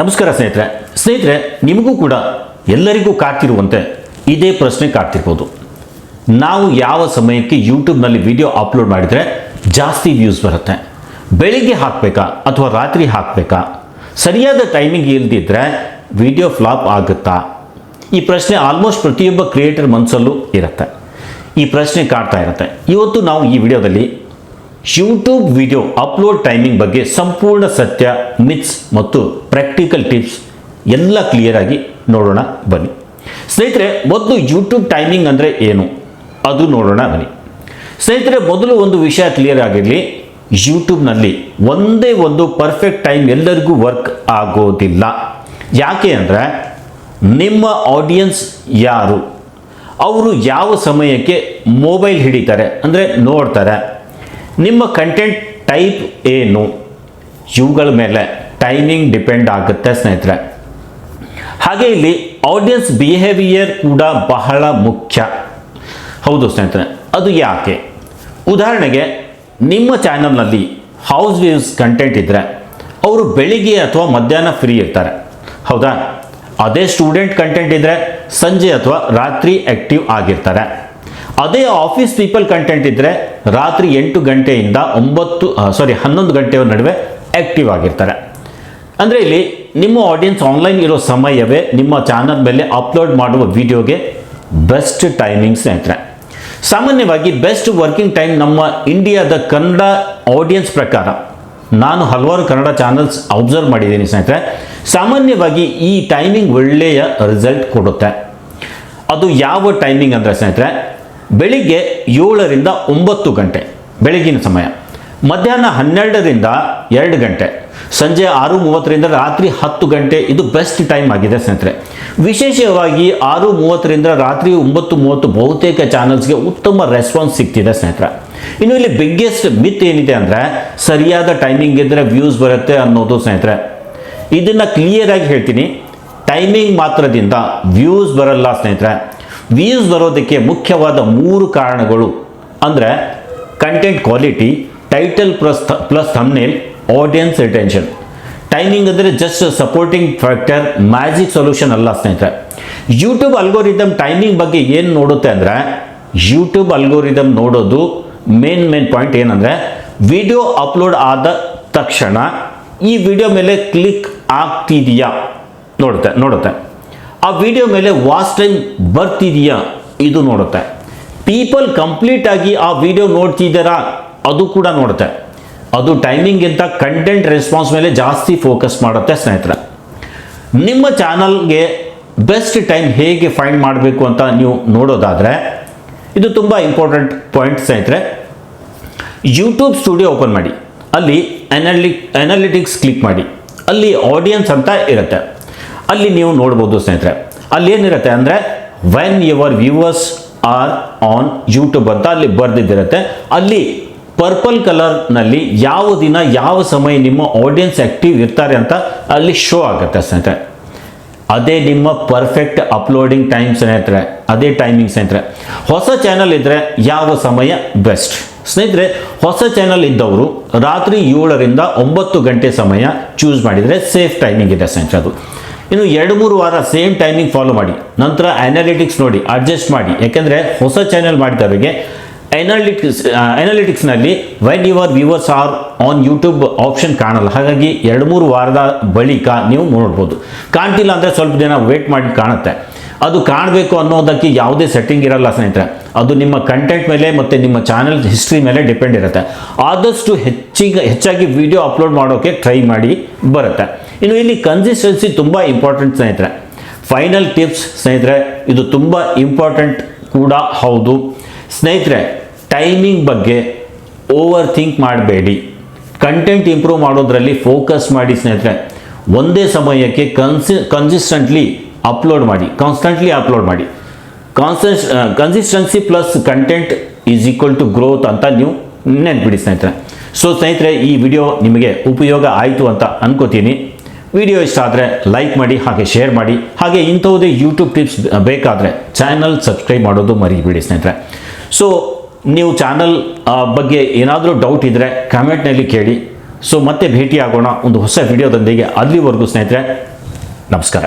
ನಮಸ್ಕಾರ ಸ್ನೇಹಿತರೆ. ಸ್ನೇಹಿತರೆ, ನಿಮಗೂ ಕೂಡ ಎಲ್ಲರಿಗೂ ಕಾಡ್ತಿರುವಂತೆ ಇದೇ ಪ್ರಶ್ನೆ ಕಾಡ್ತಿರ್ಬೋದು. ನಾವು ಯಾವ ಸಮಯಕ್ಕೆ ಯೂಟ್ಯೂಬ್ನಲ್ಲಿ ವಿಡಿಯೋ ಅಪ್ಲೋಡ್ ಮಾಡಿದರೆ ಜಾಸ್ತಿ ವ್ಯೂಸ್ ಬರುತ್ತೆ? ಬೆಳಿಗ್ಗೆ ಹಾಕಬೇಕಾ ಅಥವಾ ರಾತ್ರಿ ಹಾಕಬೇಕಾ? ಸರಿಯಾದ ಟೈಮಿಂಗ್ ಇಲ್ಲದಿದ್ದರೆ ವಿಡಿಯೋ ಫ್ಲಾಪ್ ಆಗುತ್ತಾ? ಈ ಪ್ರಶ್ನೆ ಆಲ್ಮೋಸ್ಟ್ ಪ್ರತಿಯೊಬ್ಬ ಕ್ರಿಯೇಟರ್ ಮನಸ್ಸಲ್ಲೂ ಇರುತ್ತೆ. ಈ ಪ್ರಶ್ನೆ ಕಾಡ್ತಾ ಇರುತ್ತೆ. ಇವತ್ತು ನಾವು ಈ ವಿಡಿಯೋದಲ್ಲಿ ಯೂಟ್ಯೂಬ್ ವಿಡಿಯೋ ಅಪ್ಲೋಡ್ ಟೈಮಿಂಗ್ ಬಗ್ಗೆ ಸಂಪೂರ್ಣ ಸತ್ಯ ಮಿತ್ಸ್ ಮತ್ತು ಪ್ರಾಕ್ಟಿಕಲ್ ಟಿಪ್ಸ್ ಎಲ್ಲ ಕ್ಲಿಯರ್ ಆಗಿ ನೋಡೋಣ, ಬನ್ನಿ. ಸ್ನೇಹಿತರೆ, ಮೊದಲು ಯೂಟ್ಯೂಬ್ ಟೈಮಿಂಗ್ ಅಂದರೆ ಏನು? ಅದು ನೋಡೋಣ, ಬನ್ನಿ. ಸ್ನೇಹಿತರೆ, ಮೊದಲು ಒಂದು ವಿಷಯ ಕ್ಲಿಯರ್ ಆಗಿರಲಿ. ಯೂಟ್ಯೂಬ್ನಲ್ಲಿ ಒಂದೇ ಒಂದು ಪರ್ಫೆಕ್ಟ್ ಟೈಮ್ ಎಲ್ಲರಿಗೂ ವರ್ಕ್ ಆಗೋದಿಲ್ಲ. ಯಾಕೆ ಅಂದರೆ, ನಿಮ್ಮ ಆಡಿಯನ್ಸ್ ಯಾರು? ಅವರು ಯಾವ ಸಮಯಕ್ಕೆ ಮೊಬೈಲ್ ಹಿಡಿತಾರೆ? ಅಂದರೆ ನೋಡ್ತಾರೆ. ನಿಮ್ಮ ಕಂಟೆಂಟ್ ಟೈಪ್ ಏನು? ಇವುಗಳ ಮೇಲೆ ಟೈಮಿಂಗ್ ಡಿಪೆಂಡ್ ಆಗುತ್ತೆ ಸ್ನೇಹಿತರೆ. ಹಾಗೆ ಇಲ್ಲಿ ಆಡಿಯನ್ಸ್ ಬಿಹೇವಿಯರ್ ಕೂಡ ಬಹಳ ಮುಖ್ಯ. ಹೌದು ಸ್ನೇಹಿತರೆ, ಅದು ಯಾಕೆ? ಉದಾಹರಣೆಗೆ, ನಿಮ್ಮ ಚಾನಲ್ನಲ್ಲಿ ಹೌಸ್ ವ್ಯೂಸ್ ಕಂಟೆಂಟ್ ಇದ್ದರೆ ಅವರು ಬೆಳಿಗ್ಗೆ ಅಥವಾ ಮಧ್ಯಾಹ್ನ ಫ್ರೀ ಇರ್ತಾರೆ. ಹೌದಾ? ಅದೇ ಸ್ಟೂಡೆಂಟ್ ಕಂಟೆಂಟ್ ಇದ್ದರೆ ಸಂಜೆ ಅಥವಾ ರಾತ್ರಿ ಆ್ಯಕ್ಟಿವ್ ಆಗಿರ್ತಾರೆ. ಅದೇ ಆಫೀಸ್ ಪೀಪಲ್ ಕಂಟೆಂಟ್ ಇದ್ದರೆ ರಾತ್ರಿ ಎಂಟು ಗಂಟೆಯಿಂದ ಒಂಬತ್ತು ಸಾರಿ ಹನ್ನೊಂದು ಗಂಟೆಯ ನಡುವೆ ಆ್ಯಕ್ಟಿವ್ ಆಗಿರ್ತಾರೆ. ಅಂದರೆ ಇಲ್ಲಿ ನಿಮ್ಮ ಆಡಿಯನ್ಸ್ ಆನ್ಲೈನ್ ಇರೋ ಸಮಯವೇ ನಿಮ್ಮ ಚಾನಲ್ ಮೇಲೆ ಅಪ್ಲೋಡ್ ಮಾಡುವ ವಿಡಿಯೋಗೆ ಬೆಸ್ಟ್ ಟೈಮಿಂಗ್ ಸ್ನೇಹಿತರೆ. ಸಾಮಾನ್ಯವಾಗಿ ಬೆಸ್ಟ್ ವರ್ಕಿಂಗ್ ಟೈಮ್ ನಮ್ಮ ಇಂಡಿಯಾದ ಕನ್ನಡ ಆಡಿಯನ್ಸ್ ಪ್ರಕಾರ ನಾನು ಹಲವಾರು ಕನ್ನಡ ಚಾನಲ್ಸ್ ಅಬ್ಸರ್ವ್ ಮಾಡಿದ್ದೀನಿ ಸ್ನೇಹಿತರೆ. ಸಾಮಾನ್ಯವಾಗಿ ಈ ಟೈಮಿಂಗ್ ಒಳ್ಳೆಯ ರಿಸಲ್ಟ್ ಕೊಡುತ್ತೆ. ಅದು ಯಾವ ಟೈಮಿಂಗ್ ಅಂದರೆ ಸ್ನೇಹಿತರೆ ಬೆಳಿಗ್ಗೆ ಏಳರಿಂದ ಒಂಬತ್ತು ಗಂಟೆ, ಬೆಳಗಿನ ಸಮಯ. ಮಧ್ಯಾಹ್ನ ಹನ್ನೆರಡರಿಂದ ಎರಡು ಗಂಟೆ, ಸಂಜೆ ಆರು ಮೂವತ್ತರಿಂದ ರಾತ್ರಿ ಹತ್ತು ಗಂಟೆ, ಇದು ಬೆಸ್ಟ್ ಟೈಮ್ ಆಗಿದೆ ಸ್ನೇಹಿತರೆ. ವಿಶೇಷವಾಗಿ ಆರು ಮೂವತ್ತರಿಂದ ರಾತ್ರಿ ಒಂಬತ್ತು ಮೂವತ್ತು ಬಹುತೇಕ ಚಾನಲ್ಸ್ಗೆ ಉತ್ತಮ ರೆಸ್ಪಾನ್ಸ್ ಸಿಗ್ತಿದೆ ಸ್ನೇಹಿತರೆ. ಇನ್ನು ಇಲ್ಲಿ ಬಿಗ್ಗೆಸ್ಟ್ ಮಿತ್ ಏನಿದೆ ಅಂದರೆ, ಸರಿಯಾದ ಟೈಮಿಂಗ್ ಇದ್ದರೆ ವ್ಯೂಸ್ ಬರುತ್ತೆ ಅನ್ನೋದು ಸ್ನೇಹಿತರೆ. ಇದನ್ನು ಕ್ಲಿಯರ್ ಆಗಿ ಹೇಳ್ತೀನಿ. ಟೈಮಿಂಗ್ ಮಾತ್ರದಿಂದ ವ್ಯೂಸ್ ಬರಲ್ಲ ಸ್ನೇಹಿತರೆ. ವ್ಯೂಸ್ ಬರೋದಕ್ಕೆ ಮುಖ್ಯವಾದ ಮೂರು ಕಾರಣಗಳು. ಅಂದರೆ content quality title plus plus thumbnail audience retention timing ಅಂದರೆ just supporting factor magic solution ಅಲ್ಲ ಸ್ನೇಹಿತರೆ. ಯೂಟ್ಯೂಬ್ ಅಲ್ಗೋರಿದಮ್ ಟೈಮಿಂಗ್ ಬಗ್ಗೆ ಏನು ನೋಡುತ್ತೆ ಅಂದರೆ ಯೂಟ್ಯೂಬ್ ಅಲ್ಗೋರಿದಮ್ ನೋಡೋದು ಮೇನ್ ಮೇನ್ ಪಾಯಿಂಟ್ ಏನಂದರೆ ವಿಡಿಯೋ ಅಪ್ಲೋಡ್ ಆದ ತಕ್ಷಣ ಈ ವಿಡಿಯೋ ಮೇಲೆ ಕ್ಲಿಕ್ ಆಗ್ತಿದೆಯಾ? ನೋಡುತ್ತೆ ನೋಡುತ್ತೆ. ಆ ವಿಡಿಯೋ ಮೇಲೆ ವಾಚ್ ಟೈಮ್ ಬರ್ತಿದೆಯಾ? ಇದು ನೋಡುತ್ತೆ. ಪೀಪಲ್ ಕಂಪ್ಲೀಟ್ ಆಗಿ ಆ ವಿಡಿಯೋ ನೋಡ್ತಿದ್ದೀರಾ? ಅದು ಕೂಡ ನೋಡುತ್ತೆ. ಅದು ಟೈಮಿಂಗ್ಗಿಂತ ಕಂಟೆಂಟ್ ರೆಸ್ಪಾನ್ಸ್ ಮೇಲೆ ಜಾಸ್ತಿ ಫೋಕಸ್ ಮಾಡುತ್ತೆ ಸ್ನೇಹಿತರೆ. ನಿಮ್ಮ ಚಾನಲ್ಗೆ ಬೆಸ್ಟ್ ಟೈಮ್ ಹೇಗೆ ಫೈಂಡ್ ಮಾಡಬೇಕು ಅಂತ ನೀವು ನೋಡೋದಾದರೆ, ಇದು ತುಂಬ ಇಂಪಾರ್ಟೆಂಟ್ ಪಾಯಿಂಟ್ ಸ್ನೇಹಿತರೆ. ಯೂಟ್ಯೂಬ್ ಸ್ಟುಡಿಯೋ ಓಪನ್ ಮಾಡಿ. ಅಲ್ಲಿ ಅನಾಲಿ ಅನಾಲಿಟಿಕ್ಸ್ ಕ್ಲಿಕ್ ಮಾಡಿ. ಅಲ್ಲಿ ಆಡಿಯನ್ಸ್ ಅಂತ ಇರುತ್ತೆ. ಅಲ್ಲಿ ನೀವು ನೋಡ್ಬೋದು ಸ್ನೇಹಿತರೆ. ಅಲ್ಲಿ ಏನಿರುತ್ತೆ ಅಂದರೆ when your viewers are on YouTube ಅಂತ ಅಲ್ಲಿ ಬರೆದಿದ್ದಿರುತ್ತೆ. ಅಲ್ಲಿ ಪರ್ಪಲ್ ಕಲರ್ನಲ್ಲಿ ಯಾವ ದಿನ, ಯಾವ ಸಮಯ ನಿಮ್ಮ ಆಡಿಯನ್ಸ್ ಆ್ಯಕ್ಟಿವ್ ಇರ್ತಾರೆ ಅಂತ ಅಲ್ಲಿ ಶೋ ಆಗುತ್ತೆ ಸ್ನೇಹಿತರೆ. ಅದೇ ನಿಮ್ಮ ಪರ್ಫೆಕ್ಟ್ ಅಪ್ಲೋಡಿಂಗ್ ಟೈಮ್ ಸ್ನೇಹಿತರೆ. ಅದೇ ಟೈಮಿಂಗ್ ಸ್ನೇಹಿತರೆ. ಹೊಸ ಚಾನಲ್ ಇದ್ದರೆ ಯಾವ ಸಮಯ? ಬೆಸ್ಟ್ ಸ್ನೇಹಿತರೆ, ಹೊಸ ಚಾನಲ್ ಇದ್ದವರು ರಾತ್ರಿ ಏಳರಿಂದ ಒಂಬತ್ತು ಗಂಟೆ ಸಮಯ ಚೂಸ್ ಮಾಡಿದರೆ ಸೇಫ್ ಟೈಮಿಂಗ್ ಇದೆ ಸ್ನೇಹಿತರೆ ಅದು. ಇನ್ನು ಎರಡು ಮೂರು ವಾರ ಸೇಮ್ ಟೈಮಿಂಗ್ ಫಾಲೋ ಮಾಡಿ. ನಂತರ ಅನಾಲಿಟಿಕ್ಸ್ ನೋಡಿ ಅಡ್ಜಸ್ಟ್ ಮಾಡಿ. ಯಾಕೆಂದರೆ ಹೊಸ ಚಾನೆಲ್ ಮಾಡಿದವರಿಗೆ analytics ಅನಾಲಿಟಿಕ್ಸ್ನಲ್ಲಿ when your viewers are on YouTube option ಕಾಣಲ್ಲ. ಹಾಗಾಗಿ ಎರಡು ಮೂರು ವಾರದ ಬಳಿಕ ನೀವು ನೋಡ್ಬೋದು. ಕಾಣ್ತಿಲ್ಲ ಅಂದರೆ ಸ್ವಲ್ಪ ದಿನ ವೇಟ್ ಮಾಡಿ ಕಾಣುತ್ತೆ. ಅದು ಕಾಣಬೇಕು ಅನ್ನೋದಕ್ಕೆ ಯಾವುದೇ ಸೆಟ್ಟಿಂಗ್ ಇರಲ್ಲ ಸ್ನೇಹಿತರೆ. ಅದು ನಿಮ್ಮ ಕಂಟೆಂಟ್ ಮೇಲೆ ಮತ್ತು ನಿಮ್ಮ ಚಾನಲ್ ಹಿಸ್ಟ್ರಿ ಮೇಲೆ ಡಿಪೆಂಡ್ ಇರುತ್ತೆ. ಆದಷ್ಟು ಹೆಚ್ಚಿಗೆ, ಹೆಚ್ಚಾಗಿ ವಿಡಿಯೋ ಅಪ್ಲೋಡ್ ಮಾಡೋಕ್ಕೆ ಟ್ರೈ ಮಾಡಿ ಬರುತ್ತೆ. ಇನ್ನು ಇಲ್ಲಿ ಕನ್ಸಿಸ್ಟೆನ್ಸಿ ತುಂಬ ಇಂಪಾರ್ಟೆಂಟ್ ಸ್ನೇಹಿತರೆ. ಫೈನಲ್ ಟಿಪ್ಸ್ ಸ್ನೇಹಿತರೆ, ಇದು ತುಂಬ ಇಂಪಾರ್ಟೆಂಟ್ ಕೂಡ ಹೌದು. ಸ್ನೇಹಿತರೆ ಟೈಮಿಂಗ್ ಬಗ್ಗೆ ಓವರ್ ಥಿಂಕ್ ಮಾಡಬೇಡಿ. ಕಂಟೆಂಟ್ ಇಂಪ್ರೂವ್ ಮಾಡೋದ್ರಲ್ಲಿ ಫೋಕಸ್ ಮಾಡಿ ಸ್ನೇಹಿತರೆ. ಒಂದೇ ಸಮಯಕ್ಕೆ ಕನ್ಸಿ ಕನ್ಸಿಸ್ಟೆಂಟ್ಲಿ ಅಪ್ಲೋಡ್ ಮಾಡಿ. ಕಾನ್ಸ್ಟೆಂಟ್ಲಿ ಅಪ್ಲೋಡ್ ಮಾಡಿ. ಕಾನ್ಸಸ್ consistency plus content is equal to growth ಅಂತ ನೀವು ನೆನ್ಪಿಡಿ ಸ್ನೇಹಿತರೆ. ಸೊ ಸ್ನೇಹಿತರೆ, ಈ ವಿಡಿಯೋ ನಿಮಗೆ ಉಪಯೋಗ ಆಯಿತು ಅಂತ ಅನ್ಕೋತೀನಿ. ವಿಡಿಯೋ ಇಷ್ಟ ಆದರೆ ಲೈಕ್ ಮಾಡಿ, ಹಾಗೆ ಶೇರ್ ಮಾಡಿ, ಹಾಗೆ ಇಂಥವುದೇ ಯೂಟ್ಯೂಬ್ ಟಿಪ್ಸ್ ಬೇಕಾದರೆ ಚಾನಲ್ ಸಬ್ಸ್ಕ್ರೈಬ್ ಮಾಡೋದು ಮರಿಬೇಡಿ ಸ್ನೇಹಿತರೆ. ಸೊ ನೀವು ಚಾನಲ್ ಬಗ್ಗೆ ಏನಾದರೂ ಡೌಟ್ ಇದ್ದರೆ ಕಮೆಂಟ್ನಲ್ಲಿ ಕೇಳಿ. ಸೊ ಮತ್ತೆ ಭೇಟಿಯಾಗೋಣ ಒಂದು ಹೊಸ ವಿಡಿಯೋದೊಂದಿಗೆ ಅಲ್ಲಿವರೆಗೂ ಸ್ನೇಹಿತರೆ. ನಮಸ್ಕಾರ.